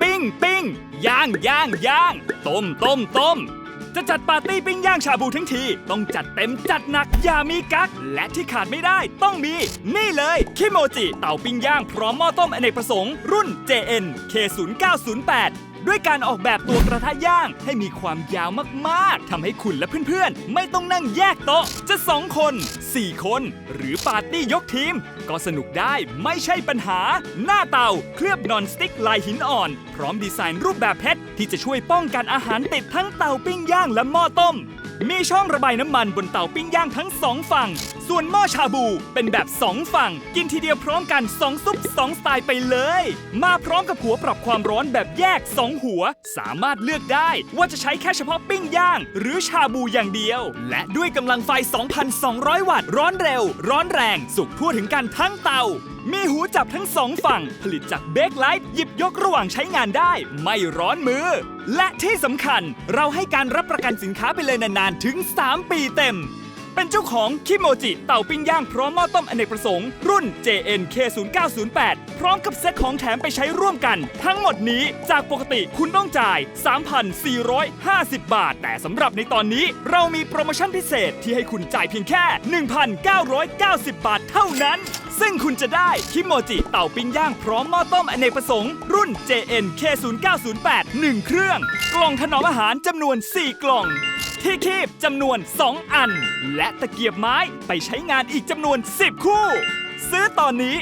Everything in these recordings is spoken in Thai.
ปิ้งปิ้งย่างย่างย่างต้มต้มต้มจะจัดปาร์ตี้ปิ้งย่างชาบูทั้งที ต้องจัดเต็มจัดหนักอย่ามีกัก และที่ขาดไม่ได้ต้องมี นี่เลยคิโมจิ เต่าปิ้งย่างพร้อมหม้อต้มอเนกประสงค์ รุ่น JN K0908 ด้วยการออกแบบตัวกระทะย่าง ให้มีความยาวมากๆทำให้คุณและเพื่อนๆ ไม่ต้องนั่งแยกโต๊ะ จะ 2 คน 4 คน หรือปาร์ตี้ยกทีม ก็สนุกได้ไม่ใช่ปัญหา หน้าเตาเคลือบนอนสติ๊กลายหินอ่อน พร้อมดีไซน์รูปแบบเพชรที่จะช่วยป้องกันอาหารติดทั้งเตาปิ้งย่างและหม้อต้มมีช่องระบายน้ำมันบนเตาปิ้งย่างทั้งสองฝั่ง ส่วนหม้อชาบูเป็นแบบสองฝั่ง กินทีเดียวพร้อมกัน2ซุป2สไตล์ไปเลย มาพร้อมกับหัวปรับความร้อนแบบแยก2หัว สามารถเลือกได้ว่าจะใช้แค่เฉพาะปิ้งย่าง หรือชาบูอย่างเดียว และด้วยกำลังไฟ 2,200 วัตต์ ร้อนเร็ว ร้อนแรง สุกทั่วถึงกันทั้งเตา มีหูจับทั้งสองฝั่ง ผลิตจากเบคไลท์หยิบยกระหว่างใช้งานได้ ไม่ร้อนมือ และที่สำคัญเราให้การรับประกันสินค้าไปเลยนานๆ ถึง 3 ปีเต็ม เป็นเจ้าของคิโมจิเต่าปิ้งย่างพร้อมหม้อต้มอเนกประสงค์ รุ่น JN K0908 พร้อมกับเซ็ตของแถมไปใช้ร่วมกัน ทั้งหมดนี้จากปกติคุณต้องจ่าย 3,450 บาท แต่สำหรับในตอนนี้เรามีโปรโมชั่นพิเศษที่ให้คุณจ่ายเพียงแค่ 1,990 บาทเท่านั้น ซึ่งคุณจะได้คิโมจิเต่าปิ้งย่างพร้อมหม้อต้มอเนกประสงค์ รุ่น JN K0908 1 เครื่อง กล่องถนอมอาหารจำนวน 4 กล่อง ที่คีบจำนวน 2 อัน และตะเกียบไม้ไปใช้งานอีกจำนวน 10 คู่ ซื้อตอนนี้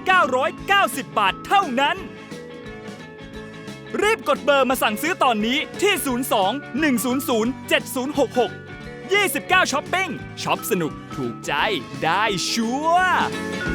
1,990 บาทเท่านั้น รีบกดเบอร์มาสั่งซื้อตอนนี้ที่ 02 100 7066 29ช้อปปิ้งช็อปสนุกถูกใจได้ชัวร์